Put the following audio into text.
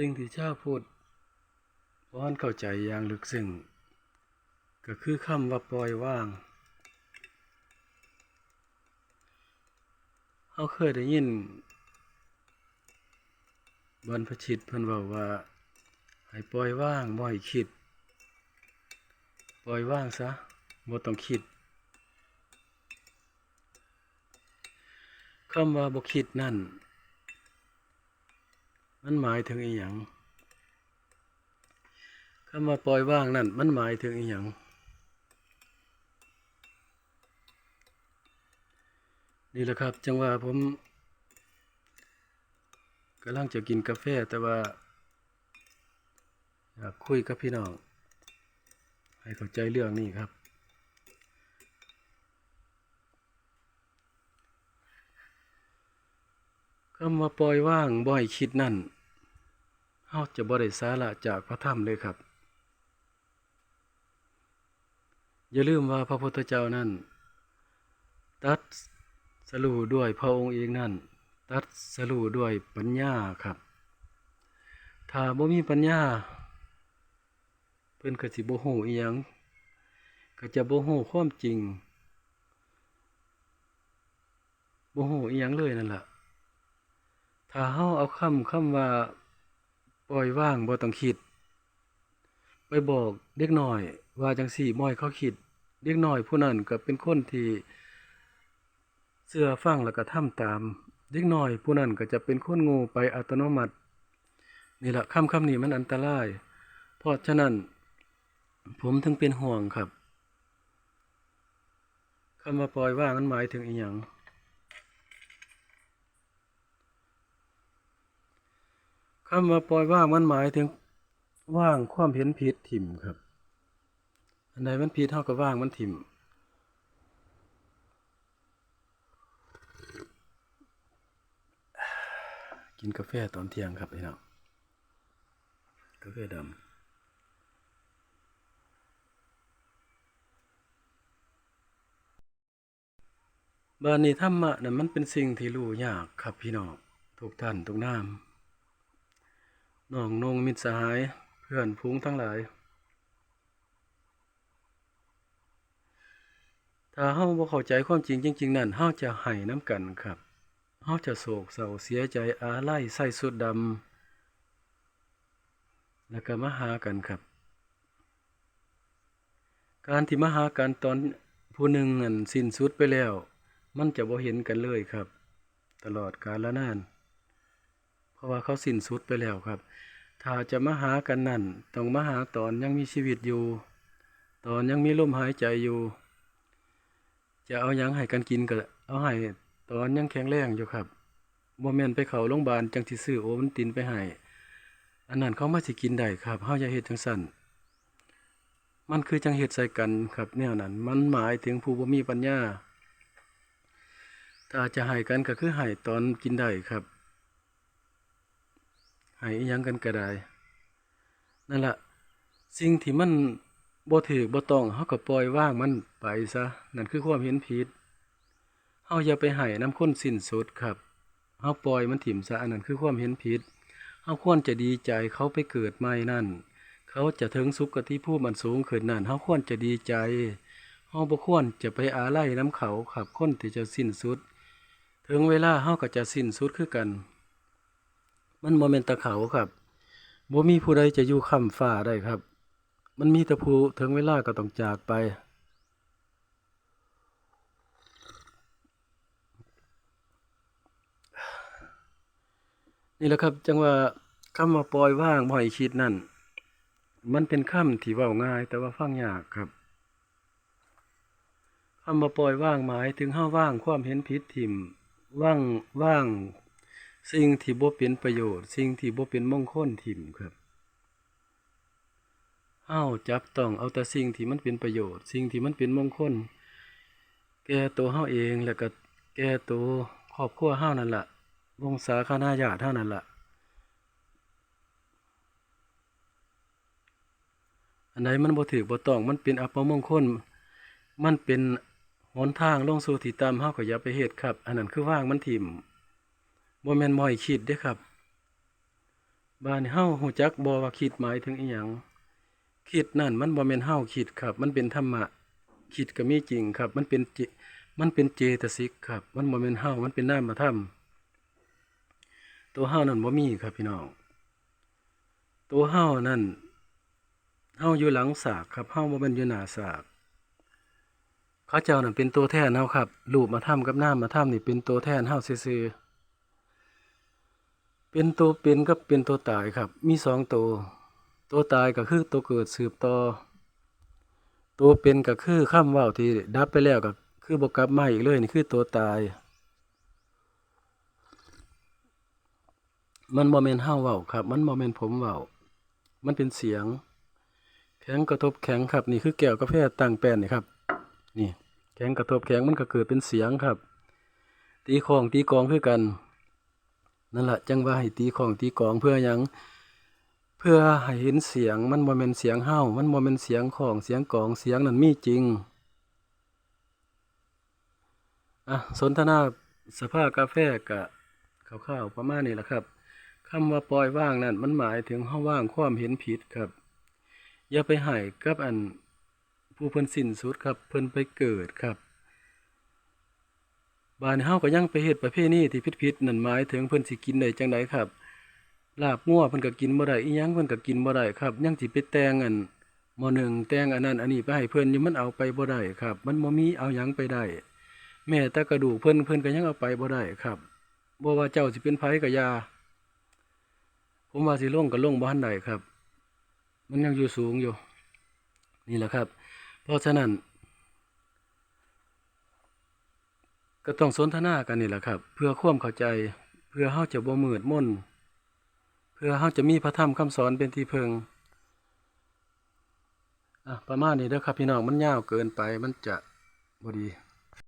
สิ่งที่ชาวพุทธบ่ทันเข้าใจอย่างลึกซึ้งก็คือคำว่าปล่อยว่างเฮาเคยได้ยินบรรพชิตเพิ่นเว้าว่า ให้ปล่อยว่างบ่ให้คิด ปล่อยว่างซะบ่ต้องคิดคำว่าบ่คิดนั่น มันหมายถึงอีหยังคำว่าปล่อยว่างนั่นมันหมายถึงอีหยังนี่แหละครับ จังว่าผมกำลังจะกินกาแฟแต่ว่าอยากคุยกับพี่น้อง ให้เข้าใจเรื่องนี้ครับ คำว่าปล่อยว่างบ่ให้คิดนั่น เฮาจะบ่ได้สาระจากพระธรรมเลยครับ อย่าลืมว่าพระพุทธเจ้านั้น ตัดสรู้ด้วยพระองค์เองนั่น ตัดสรู้ด้วยปัญญาครับ ถ้าบ่มีปัญญา เพิ่นก็สิบ่ฮู้อีหยังก็จะบ่ฮู้ความจริงบ่ฮู้อีหยังเลยนั่นล่ะถ้าเฮาเอาคำคำว่า ปล่อยว่างบ่ต้องคิด ไปบอกเด็กน้อย ว่าจังสี่บ่ให้เขาคิด เด็กน้อยผู้นั้นก็เป็นคนที่เชื่อฟังแล้วก็ทำตาม เด็กน้อยผู้นั้นก็จะเป็นคนง่ไปอัตโนมัติ นี่แหละคำคำนี้มันอันตราย เพราะฉะนั้น ผมถึงเป็นห่วงครับคำว่าปล่อยว่างมันหมายถึงอีหยัง คำว่าปล่อยว่างมันหมายถึงว่างความเห็นผิดถิ่มครับ อันใดมันผิดเท่ากับว่างมันถิ่มกินกาแฟตอนเที่ยงครับพี่น้องกาแฟดำบานี้ธรรมะนั่นมันเป็นสิ่งที่รู้ยากครับพี่น้องทุกท่านทุกนาม น้องนงมิตรสหาย เพื่อนฟูงทั้งหลาย ถ้าเฮาบ่เข้าใจความจริงจริง ๆ นั่นเฮาจะให้น้ำกันครับเฮาจะโศกเศร้าเสียใจอาลัยใส่สุดดำแล้วก็มาหากันครับ การที่มาหากันตอนผู้หนึ่งอันสิ้นสุดไปแล้ว มันจะบ่เห็นกันเลยครับ ตลอดกาลนานเพ ราะว่าเขาสิ้นสุดไปแล้วครับ ถ้าจะมาหากันนั่นต้องมาหาตอนยังมีชีวิตอยู่ ตอนยังมีลมหายใจอยู่ จะเอายังให้กันกินก็เอาให้ตอนยังแข็งแรงอยู่ครับบ่แม่นไปเขาโรงพยาบาลจังสิซื้อโอวัลตินไปให้อันนั้นเขามาสิกินได้ครับเฮาอย่าเฮ็ดจังซั่นมันคือจังเฮ็ดใส่กันครับแนวนั้น มันหมายถึงผู้บ่มีปัญญาถ้าจะให้กันก็คือให้ตอนกินได้ครับ ให้ยังกันก็ได้นั่นละสิ่งที่มันบ่ถือบ่ต้องเฮาก็ปล่อยว่างมันไปซะนั่นคือความเห็นผิดเฮาอย่าไปให้น้ำข้นสิ้นสุดครับเฮาปล่อยมันถิ่มซะอันนั้นคือความเห็นผิดเฮาควรจะดีใจเขาไปเกิดใหม่นั่น เขาจะถึงสุคติภูมิอันสูงขึ้นนั่นเฮาควรจะดีใจเฮาบ่ควรจะไปอาลัยน้ำเขาครับคนที่จะสิ้นสุด ถึงเวลาเฮาก็จะสิ้นสุดคือกัน มันโมเมนตะเขาครับบ่มีผู้ใดจะอยู่ค้ำฟ้าได้ครับ มันมีแต่ผู้ถึงเวลาก็ต้องจากไป นี่แหละครับ จังว่าคำว่าปล่อยว่างบ่ให้คิดนั่น มันเป็นคำที่เว้าง่าย แต่ว่าฟังยากครับคำว่าปล่อยว่างหมายถึงเฮาว่างความเห็นผิดถิ่มว่างว่าง สิ่งที่บ่เป็นประโยชน์ สิ่งที่บ่เป็นมงคลถิ่มครับเฮาจับต้องเอาแต่สิ่งที่มันเป็นประโยชน์ สิ่งที่มันเป็นมงคล แก่ตัวเฮาเองแล้วก็แก่ตัวครอบครัวเฮานั่นล่ะวงศาคณาญาติเฮานั่นล่ะ อันใดมันบ่ถือบ่ต้องมันเป็นอัปมงคล มันเป็นหนทางลงสู่ที่ต่ำเฮาก็อย่าไปเฮ็ดครับ อันนั้นคือว่างมันถิ่ม บ่แม่นบ่ให้คิดเด้ครับ บ้านนี้เฮาฮู้จักบ่ว่าคิดหมายถึงอีหยังคิดนั่นมันบ่แม่นเฮาคิดครับ มันเป็นธรรมะคิดก็มีจริงครับ มันเป็นจิมันเป็นเจตสิกครับ มันบ่แม่นเฮามันเป็นนามธรรมตัวเฮานั่นบ่มีครับพี่น้องตัวเฮานั่นเฮาอยู่หลังสากครับเฮาบ่แม่นอยู่หน้าสากเขาเจ้านั่นเป็นตัวแทนเฮาครับรูปมาทำกับน้ามาทำนี่เป็นตัวแทนเฮาซื่อๆ เป็นตัวเป็นกับเป็นตัวตายครับ มีสองตัว ตัวตายก็คือตัวเกิดสืบต่อ ตัวเป็นก็คือคำเว้าวที่ดับไปแล้วก็คือบ่กลับมาอีกเลยนี่คือตัวตาย มันบ่แม่นเฮาเว้าครับ มันบ่แม่นผมเว้ามันเป็นเสียง แข็งกระทบแข็งครับ นี่คือแก้วกาแฟตั้งแป้นนี่ครับ นี่ แข็งกระทบแข็งมันก็เกิดเป็นเสียงครับ ตีของตีกลองคือกัน นั่นแหละจังว่าให้ตีของตีกองเพื่อยังเพื่อให้เห็นเสียงมันบ่แม่นเสียงเฮ้ามันบ่แม่นเสียงของเสียงกองเสียงนั้นมีจริงอะสนทนาสภาพกาแฟกะคร่าวๆประมาณนี้แหละครับคำว่าปล่อยว่างนั่นมันหมายถึงเฮาว่างความเห็นผิดครับ อย่าไปให้กับอันผู้เพิ่นสิ้นสุดครับ เพิ่นไปเกิดครับ บ้านเฮาก็ยังไปเฮ็ดประเพณีที่ผิดๆนั่นหมายถึงเพิ่นสิกินได้จังไดครับ ลาบงัวเพิ่นก็กินบ่ได้อีหยังเพิ่นก็กินบ่ได้ครับ ยังสิไปแต่งอันหมอหนึ่งแต่งอันนั้นอันนี้ไปให้เพิ่นอยู่มันเอาไปบ่ได้ครับ มันบ่มีเอาหยังไปได้ แม้แต่กระดูกเพิ่นเพิ่นก็ยังเอาไปบ่ได้ครับบ่ว่าเจ้าสิเป็นไผก็อยาผมว่าสิลงก็ลงบ่ทันได้ครับ มันยังอยู่สูงอยู่ นี่แหละครับ เพราะฉะนั้น ก็ต้องสนทนากันนี่แหละครับ เพื่อความเข้าใจ เพื่อเฮาจะบ่มืดมนเพื่อเฮาจะมีพระธรรมคำสอนเป็นที่เพิงอะประมาณนี้เด้อครับพี่น้องมันยาวเกินไปมันจะบ่ดี